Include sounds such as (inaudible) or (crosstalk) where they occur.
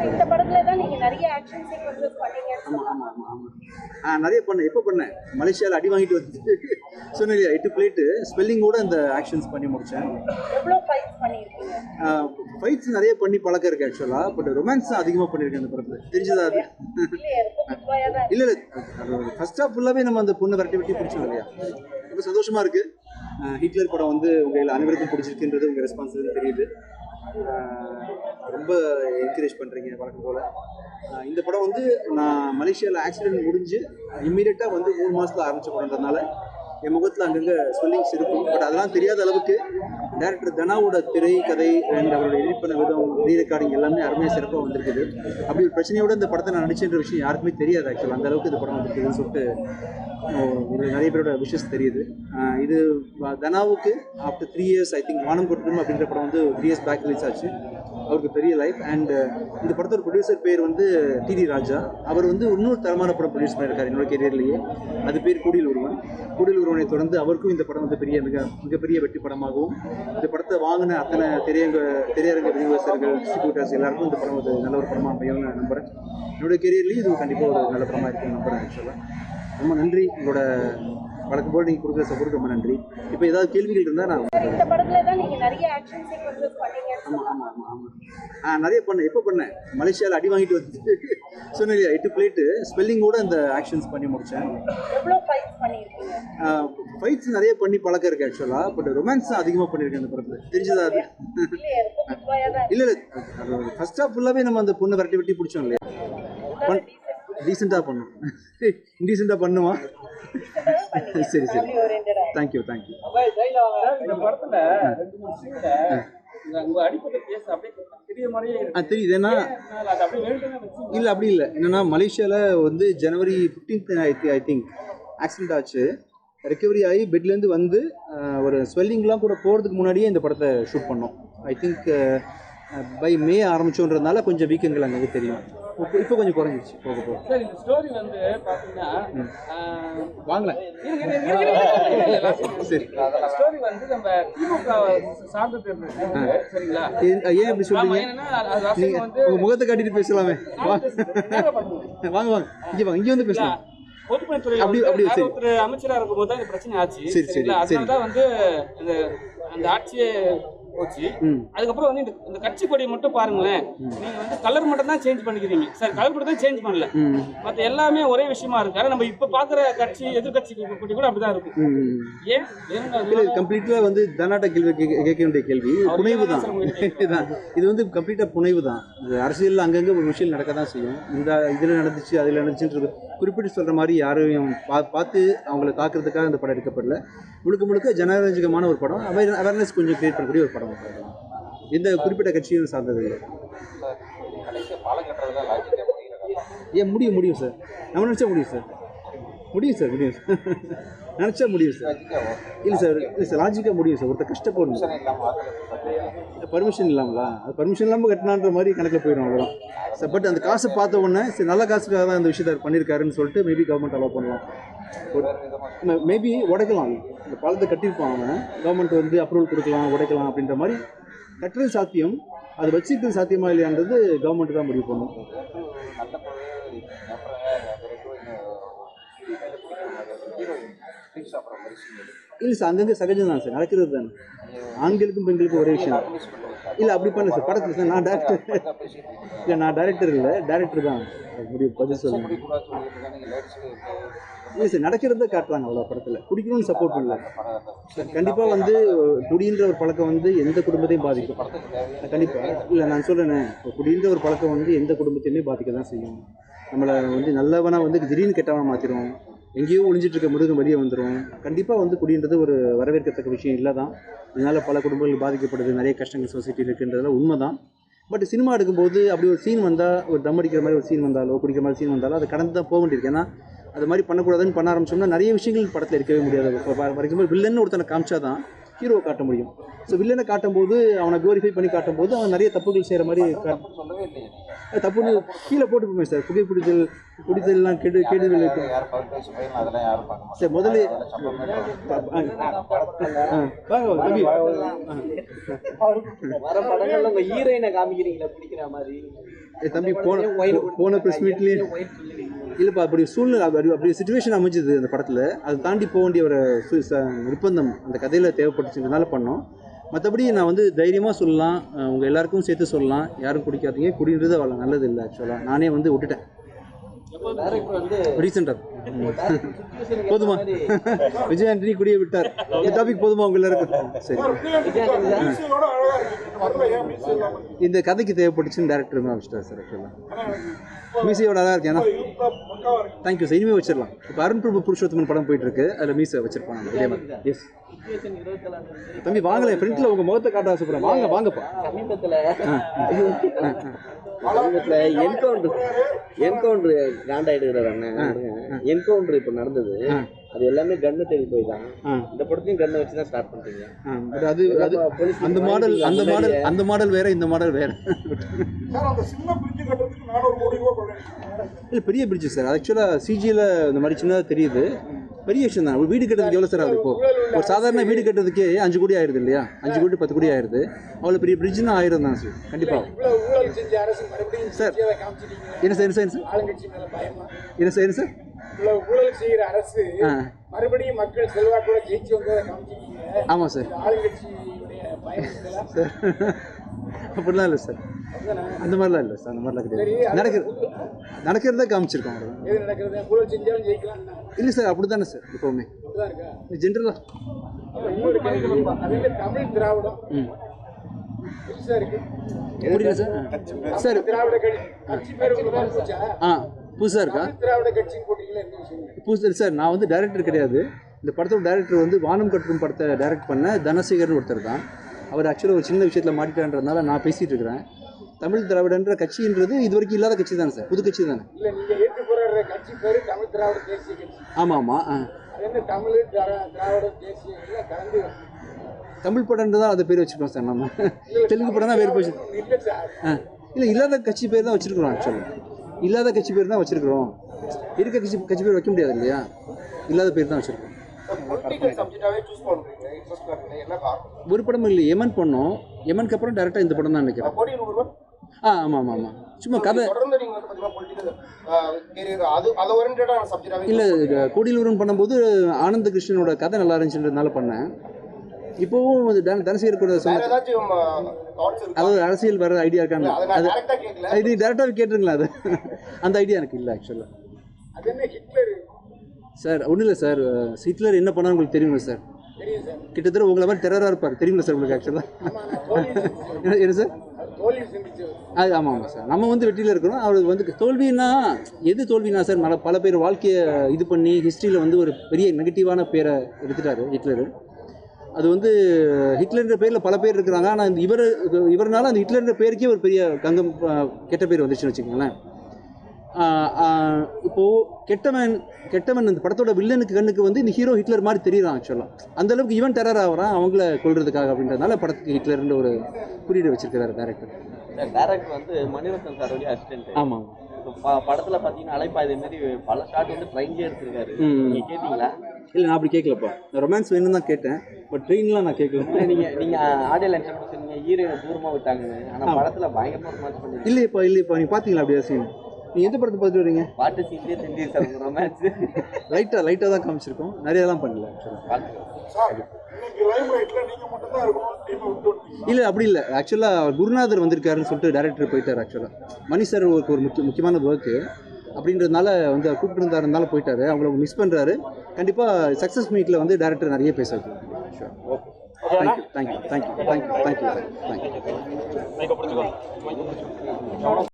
Sir இந்த படத்துல தான் நீங்க நிறைய ஆக்ஷன் சீக்வன்சஸ் நிறைய பண்ணேன். எப்போ பண்ணேன்? மலேசியாவில் அடி வாங்கிட்டு வந்து. (laughs) சொன்னேன் எட்டு பிளேட்டு ஸ்பெல்லிங்கோட இந்த ஆக்ஷன்ஸ் பண்ணி முடித்தேன் ஃபைட்ஸ் பண்ணியிருக்கீங்க? ஃபைட்ஸ் நிறைய பண்ணி பழக்கம் இருக்கு ஆக்சுவலாக பட் ரொமான்ஸ் தான் அதிகமாக பண்ணியிருக்கேன் அந்த படத்தில். தெரிஞ்சதா அது? இல்லை இல்லை. ஃபர்ஸ்ட் ஹாஃப் ஃபுல்லாகவே நம்ம அந்த பொண்ணை விரட்டி வெட்டி பிடிச்சோம் இல்லையா? ரொம்ப சந்தோஷமாக இருக்குது ஹிட்லர் படம் வந்து உங்கள் அனைவருக்கும் பிடிச்சிருக்குன்றது உங்கள் ரெஸ்பான்ஸ் தெரியுது. ரொம்ப என்கரேஜ் பண்ணுறீங்க வழக்கம் போல். இந்த படம் வந்து நான் மலேசியாவில் ஆக்சிடென்ட் முடிஞ்சு இம்மீடியட்டாக வந்து மூணு மாதத்தில் ஆரம்பிச்ச படம்ன்றதுனால என் முகத்தில் அங்கங்கே ஸ்வெல்லிங்ஸ் இருக்கும் பட் அதெல்லாம் தெரியாத அளவுக்கு டேரக்டர் தனாவோட திரை கதை அண்ட் அவரோட எடிட் பண்ண விதம் ரீ ரெக்கார்டிங் எல்லாமே அருமையாக சிறப்பாக வந்திருக்குது. அப்படி ஒரு பிரச்சனையோட இந்த படத்தை நான் நடிச்சுன்ற விஷயம் யாருக்குமே தெரியாது ஆக்சுவலாக அந்த அளவுக்கு இந்த படம் வந்திருக்குதுன்னு சொல்லிட்டு இதில் நிறைய பேரோட விஷஸ் தெரியுது. இது தனாவுக்கு after three years I think வானம் கொட்டும் அப்படின்ற படம் வந்து த்ரீ இயர்ஸ் பேக் ரிலீஸ் ஆச்சு. அவருக்கு பெரிய லைஃப் அண்ட் uh, இந்த படத்தோட ப்ரொடியூசர் பேர் வந்து டிடி ராஜா. அவர் வந்து இன்னொரு தரமான படம் ப்ரொடியூஸ் பண்ணியிருக்காரு என்னோட கெரியர்லேயே அது பேர் கூடியில் ஒருவன். கூடியில் ஒருவனை தொடர்ந்து அவருக்கும் இந்த படம் வந்து பெரிய மிக மிகப்பெரிய வெற்றி படமாகவும் இந்த படத்தை வாங்கின அத்தனை திரையங்க திரையரங்க விநியோகஸ்தர்கள் டிஸ்ட்ரிபியூட்டர்ஸ் எல்லாருக்கும் இந்த படம் ஒரு நல்ல ஒரு படமாக அமையும்னு நான் நம்புகிறேன் என்னோட கெரியர்லேயும் இது கண்டிப்பாக ஒரு நல்ல படமாக இருக்குன்னு நம்புகிறேன் ஆக்சுவலாக ரொம்ப நன்றி. உங்களோட வழக்கம் போல் நீங்கள் கொடுக்குற சப்போர்ட் ரொம்ப நன்றி. இப்போ ஏதாவது கேள்விகள் இருந்தால் நான் இந்த படத்தில் தான் நீங்கள் நிறைய ஆக்ஷன் சீக்வன்சஸ் பண்ணி ஆமாம் ஆமாம் ஆமாம் ஆமாம் ஆ நிறைய பண்ணேன். எப்போ பண்ணேன்? மலேசியாவில் அடி வாங்கிட்டு வந்து (laughs) சொன்னேன் இல்லையா எட்டு பிளேட்டு ஸ்பெல்லிங்கோட இந்த ஆக்ஷன்ஸ் பண்ணி முடித்தேன் ஃபைட்ஸ் பண்ணியிருக்கீங்க? ஃபைட்ஸ் நிறைய பண்ணி பழக்கம் இருக்கு ஆக்சுவலாக பட் ரொமான்ஸ் தான் அதிகமாக பண்ணியிருக்கேன் அந்த படத்தில். தெரிஞ்சதா அது? இல்லை இல்லை. ஃபர்ஸ்ட் ஹாஃப் ஃபுல்லாகவே நம்ம அந்த பொண்ணை விரட்டி வெட்டி பிடிச்சோம் இல்லையா? டீசெண்டாக பண்ணோம். இன்டீசெண்டாக பண்ணுமா சரி சரி. தேங்க்யூ தேங்க்யூ இந்த படத்துல தெரியுது. ஏன்னா இல்லை அப்படி இல்லை. என்னன்னா மலேசியாவில் வந்து January fifteenth I think accident ஆச்சு. ரெக்கவரி ஆகி பெட்லேருந்து வந்து ஒரு ஸ்வெல்லிங்லாம் கூட போகிறதுக்கு முன்னாடியே இந்த படத்தை ஷூட் பண்ணோம். ஐ திங்க் பை மே ஆரம்பிச்சோன்றதுனால கொஞ்சம் வீக்கங்கள் அங்கே தெரியும். இப்போ கொஞ்சம் குறைஞ்சிருச்சு. போக போக. சார் இந்த ஸ்டோரி வந்து பாத்தீங்கன்னா ஆஹ், வாங்கலாம். சரி. ஸ்டோரி வந்து நம்ம திமுக சார்ந்தது இருந்தது சரிங்களா? ஏன் ஆமா சொல்றீங்க? நீங்க வந்து உங்க முகத்தை காட்டிட்டு பேசலாமே. வாங்க. வாங்க. இங்கே வாங்க இங்கே வந்து பேசலாம் பொதுப்பணித்துறை அப்படி- வந்து அப்படி வேற சரி. ஒருத்தர் அமைச்சரா இருக்கும்போது தான் இந்த பிரச்சனை ஆச்சு சரி, சரி. அதனால தான் வந்து இந்த அந்த ஆட்சியே போச்சு. அதுக்கப்புறம் வந்து இந்த கட்சி கொடியை மட்டும் பாருங்களேன். நீங்க வந்து கலர் மட்டும் தான் சேஞ்ச் பண்ணிக்கிறீங்க. சார் கலர் மட்டும் தான் சேஞ்ச் பண்ணல. மற்ற எல்லாமே ஒரே விஷயமா இருக்கு. ஆனா நம்ம இப்ப பாக்குற கட்சி எதிர்கட்சி கொடி கூட அப்படிதான் இருக்கும் ஏன்? கம்ப்ளீட்டாக வந்து தனாட்ட கேள்வி கேட்க வேண்டிய கேள்வி. (laughs) புனைவு தான். இது வந்து கம்ப்ளீட்டாக புனைவு தான். இது அரசியலில் அங்கங்கே ஒரு விஷயம் நடக்க தான் செய்யும். இந்த இதில் நடந்துச்சு அதில் நடந்துச்சுன்றது குறிப்பிட்டு சொல்கிற மாதிரி யாரையும் பார்த்து அவங்கள தாக்குறதுக்காக இந்த படம் எடுக்கப்படல. முழுக்க முழுக்க ஜனரஞ்சகமான ஒரு படம். அவேர் அவேர்னஸ் கொஞ்சம் கிரியேட் பண்ணக்கூடிய ஒரு படம். எந்த குறிப்பிட்ட கட்சியும் சார்ந்தது ஏன் முடியும் முடியும் சார் நம்ம நினச்சா முடியும் சார் முடியும் சார் முடியும் சார் (laughs) நினச்சா முடியும் சார் இல்லை சார் இல்லை சார் லாஜிக்காக முடியும் சார் ஒருத்தர் கஷ்டப்படணும். பர்மிஷன் இல்லாமலா? அது பர்மிஷன் இல்லாமல் கட்டினான்ற மாதிரி கணக்கில் போயிடும் அவ்வளோதான் சார் பட் அந்த காசை பார்த்த உடனே சரி நல்ல காசுக்காக தான் இந்த விஷயத்தை பண்ணியிருக்காருன்னு சொல்லிட்டு மேபி கவர்மெண்ட் அலோவ் பண்ணலாம். மேபி உடைக்கலாம். இந்த பாலத்தை கட்டியிருப்பான் அவன். கவர்மெண்ட் வந்து அப்ரூவல் கொடுக்கலாம் உடைக்கலாம் அப்படின்ற மாதிரி கட்டுறது சாத்தியம். அது வச்சுக்கிறது சாத்தியமா இல்லையான்றது கவர்மெண்ட் தான் முடிவு பண்ணும். இல்லை சார் அங்கங்கே சகஜம் தான் சார் நடக்கிறது தானே. ஆண்களுக்கும் பெண்களுக்கும் ஒரே விஷயம். இல்லை அப்படி பண்ணல சார். படத்தில் சார் நான் டேரக்டர் இல்லை நான் டேரக்டர் இல்லை. டேரக்டர் தான். முடிவு பதில் சொல்லணும் இல்லை சார் நடக்கிறத காட்டுறாங்க அவ்வளோ படத்தில். குடிக்கணும்னு சப்போர்ட் பண்ணல சார் கண்டிப்பாக வந்து குடின்ற ஒரு பழக்கம் வந்து எந்த குடும்பத்தையும் பாதிக்கும். கண்டிப்பாக இல்லை நான் சொல்கிறேனே குடின்ற ஒரு பழக்கம் வந்து எந்த குடும்பத்தையுமே பாதிக்க தான் செய்யும். நம்மளை வந்து நல்லவனாக வந்து திடீர்னு கெட்டவனாக மாற்றிடும் எங்கேயோ ஒளிஞ்சிட்டு இருக்க முருகன் வெளியே வந்துடும் கண்டிப்பாக வந்து குடின்றது ஒரு வரவேற்கத்தக்க விஷயம் இல்லை தான் இதனால் பல குடும்பங்கள் பாதிக்கப்படுது. நிறைய கஷ்டங்கள் சொசைட்டியில் இருக்குன்றதெல்லாம் உண்மை தான் பட் சினிமா எடுக்கும்போது அப்படி ஒரு சீன் வந்தால் ஒரு தம் அடிக்கிற மாதிரி ஒரு சீன் வந்தாலோ குடிக்கிற மாதிரி சீன் வந்தாலோ அதை கடந்து தான் போக வேண்டியிருக்கு. ஏன்னா அது மாதிரி பண்ணக்கூடாதுன்னு பண்ண ஆரம்பிச்சோம்னா நிறைய விஷயங்கள் படத்தில் இருக்கவே முடியாது. ஃபார் எக்ஸாம்பிள் வில்லன்னு ஒருத்தனை காமிச்சா தான் ஹீரோவை காட்ட முடியும். ஸோ வில்லனை காட்டும்போது அவனை க்ளோரிஃபை பண்ணி காட்டும்போது அவன் நிறைய தப்புகள் செய்கிற மாதிரி தப்புன்னு கீழே போட்டு போமே சார் புகை பிடித்தல் குடித்தல்லாம் கெடு கெடு விளைவிக்கும். சார் முதல்ல ஹீரோயினை காமிக்கிறீங்களா பிடிக்கிற மாதிரி. தம்பி போன போன ப்ரெஸ் மீட்லேயே இல்லைப்பா அப்படி சூழ்நிலை அப்படி அப்படி சுச்சுவேஷன் அமைஞ்சது அந்த படத்தில். அதை தாண்டி போக வேண்டிய ஒரு சு- ச- நிர்பந்தம் அந்த கதையில் தேவைப்பட்டுச்சுன்றதுனால பண்ணோம். மற்றபடி நான் வந்து தைரியமாக சொல்லலாம் உங்கள் எல்லாருக்கும் சேர்த்து சொல்லலாம். யாரும் குடிக்காதீங்க. குடின்றது அவ்வளோ நல்லது இல்லை ஆக்சுவலாக நானே வந்து விட்டுட்டேன். ரீசெண்டாக போதுமா? விஜய் ஆண்டனி குடியை விட்டார். இந்த டாபிக் போதுமா உங்க எல்லாருக்கும் சரி. இந்த கதைக்கு தேவைப்பட்டுச்சுன்னு டேரக்டர் வச்சுட்டார் சார் ஆக்சுவலாக மீசையோட அழகா இருக்கேன். ஏன்னா தேங்க்யூ சார் இனிமேல் வச்சிடலாம். இப்போ அருண் பிரபு புருஷோத்தமன் படம் போயிட்டு இருக்கு அதில் மீசை வச்சிருப்பாங்க இதே மாதிரி. எஸ் தம்பி வாங்கல. ஃப்ரண்ட்ல உங்க முகத்தை காட்ட ஆசைப்படுறேன் வாங்க வாங்கப்பா. சமீபத்தில் சமீபத்தில் என்கவுண்டர் என்கவுண்டர் காண்டாயிடுகிறார் அண்ணன் என்கவுண்டர் இப்போ நடந்தது. அது எல்லாமே கண்ணு தேடி போய் தான். இந்த படத்தையும் கண்ணை வச்சு தான் ஸ்டார்ட் பண்ணுறீங்க அது அது அந்த மாடல் அந்த மாடல் அந்த மாடல் வேற இந்த மாடல் வேற. இல்லை பெரிய பிரிட்ஜ் சார். ஆக்சுவலாக சிஜியில் இந்த மாதிரி சின்னதாக தெரியுது. பெரிய விஷயம் தான். வீடு கட்டுறதுக்கு எவ்வளோ சார் ஆகுது இப்போ? ஒரு சாதாரண வீடு கட்டுறதுக்கே அஞ்சு கோடி ஆயிருது இல்லையா? அஞ்சு கோடி பத்து கோடி ஆயிருது. அவ்வளோ பெரிய பிரிட்ஜ்னா ஆயிரம் தான் சார் கண்டிப்பாக சார் என்ன சார் என்ன சார் என்ன சார்? என்ன சார் ஊழல் செய்யற அரசு மறுபடியும் மக்கள் செல்வாக்கோட ஜெயிச்சு வந்ததை காமிச்சிருக்கீங்க ஆமாம் சார். ஆளுங்கட்சியுடைய அப்படிலாம் இல்லை சார். அந்த மாதிரிலாம் இல்லை சார் அந்த மாதிரிலாம் கிடையாது. நடக்கிறது நடக்கிறத காமிச்சிருக்கோம் ஜெயிக்கலாம் இல்லை? சார் அப்படி தானே சார் எப்போவுமே. ஜென்ரலாக தமிழ் திராவிடம். புரியல சார். சார் திராவிட கட்சி ஆ புதுசாக இருக்கா? திராவிட கட்சி சார் நான் வந்து டைரக்டர் கிடையாது. இந்த படத்தோட டைரக்டர் வந்து வானம் கட்டும் படத்தை டைரக்ட் பண்ண தனசேகர்னு ஒருத்தர் தான் அவர் ஆக்சுவலாக ஒரு சின்ன விஷயத்தில் மாட்டிட்டான்றதுனால நான் பேசிகிட்டு இருக்கிறேன். தமிழ் திராவிடன்ற கட்சின்றது இது வரைக்கும் இல்லாத கட்சி தானே சார்? புது கட்சி தானே? இல்ல நீங்க ஏற்று போற கட்சி பேரு தமிழ் திராவிட தேசிய கட்சி. ஆமாம் ஆமாம் ஆ. அது தமிழ் திரா- திராவிட தேசிய கலந்து தமிழ் தான் அதை பேர் வச்சுருக்கோம் சார் நம்ம. தெலுங்கு படம் தான் வேறு போச்சு. ஆ. இல்லை இல்லாத கட்சி பேர் தான் வச்சுருக்கிறோம் ஆக்சுவலாக இல்லாத கட்சி பேர் தான் வச்சுருக்கிறோம். இருக்க கட்சி கட்சி பேர் வைக்க முடியாது இல்லையா? இல்லாத பேர் தான் வச்சுருக்கோம். ஒரு படமும் இல்லை எமன் பண்ணோம் எமனுக்கு அப்புறம் டேரெக்டாக இந்த படம் தான் நினைக்கிறேன். ஆ ஆமாம் ஆமாம் ஆமாம் சும்மா கதை இல்லை கோடியிலூரன் பண்ணும்போது ஆனந்த கிருஷ்ணனோட கதை நல்லா இருந்துச்சுன்றதுனால பண்ணேன். இப்போவும் அது தன தனசேகர் கூட அதாவது அரசியல் வர ஐடியா இருக்காங்க அதை இது டேரெக்டாக கேட்டுருங்களா அது. (laughs) அந்த ஐடியா எனக்கு இல்லை ஆக்சுவலாக சார் ஒன்றும் இல்லை சார். ஹிட்லர் என்ன பண்ணான்னு உங்களுக்கு தெரியுங்களா சார்? தெரியும் சார். கிட்டத்தட்ட உங்களை மாதிரி டெரராக இருப்பார். தெரியுங்களா சார் உங்களுக்கு ஆக்சுவலாக. (laughs) என்ன சார்? அது ஆமாம் ஆமாம் சார். நம்ம வந்து வெற்றியில் இருக்கிறோம். அவருக்கு வந்து தோல்வின்னா எது தோல்வினா சார் மல பல பேர் வாழ்க்கையை இது பண்ணி ஹிஸ்ட்ரியில் வந்து ஒரு பெரிய நெகட்டிவான பேரை எடுத்துட்டாரு ஹிட்லர். அது வந்து ஹிட்லர்ன்ற பேரில் பல பேர் இருக்கிறாங்க. ஆனால் இந்த இவர் இவர்னால அந்த ஹிட்லர்ன்ற பேருக்கே ஒரு பெரிய கங்கம் கெட்ட பேர் வந்துச்சுன்னு வச்சுக்கோங்களேன். இப்போது கெட்டவன் கெட்டவன் அந்த படத்தோட வில்லனுக்கு கண்ணுக்கு வந்து இந்த ஹீரோ ஹிட்லர் மாதிரி தெரியுறான் ஆக்சுவலாக அந்த அளவுக்கு இவன் டெரர் ஆகிறான் அவங்கள கொள்றதுக்காக அப்படின்றதுனால படத்துக்கு ஹிட்லர்ன்ற ஒரு குறியீடு வச்சிருக்கிறாரு டேரக்டர் டேரக்டர் வந்து மணிரத்னம் சாரோடைய அசிஸ்டன்ட் ஆமாம். படத்துல பாத்தீங்கன்னா அலைப்பாயுதே மாதிரி பல ஷாட் வந்து ட்ரெயின்லேயே எடுத்திருக்காரு. நீங்க கேட்டீங்களா? இல்லை நான் அப்படி கேட்கலப்பா ரொமான்ஸ் வேணும்னு தான் கேட்டேன் பட் ட்ரெயின்லாம் நான் கேட்கல நீங்க நீங்க ஆடியோ கூட சொன்னீங்க ஹீரோயினை தூரமா விட்டாங்க ஆனா படத்துல பயங்கரமா ரொமான்ஸ் பண்ணி இல்லையப்பா இல்லையப்பா நீங்கள் பார்த்தீங்களா அப்படியே சீன் நீங்கள் எந்த படத்தை பார்த்துட்டு வரீங்க? பாட்டு சீன்லேயே தெரிஞ்சு சார் ரொமான்ஸ் லைட்டாக லைட்டாக தான் காமிச்சிருக்கோம். நிறையலாம் பண்ணல இல்லை அப்படி இல்லை. ஆக்சுவலாக குருநாதர் வந்திருக்காருன்னு சொல்லிட்டு டேரக்டர் போயிட்டார் ஆக்சுவலாக மணி சார் ஒரு ஒரு முக்கிய முக்கியமான ஒர்க்கு அப்படின்றதுனால வந்து அவர் கூப்பிட்டுருந்தாருனால போயிட்டாரு. அவங்கள மிஸ் பண்ணுறாரு கண்டிப்பாக சக்ஸஸ் மீட்டில் வந்து டேரக்டர் நிறைய பேச வைக்கலாம் thank you thank you thank you thank you thank you thank you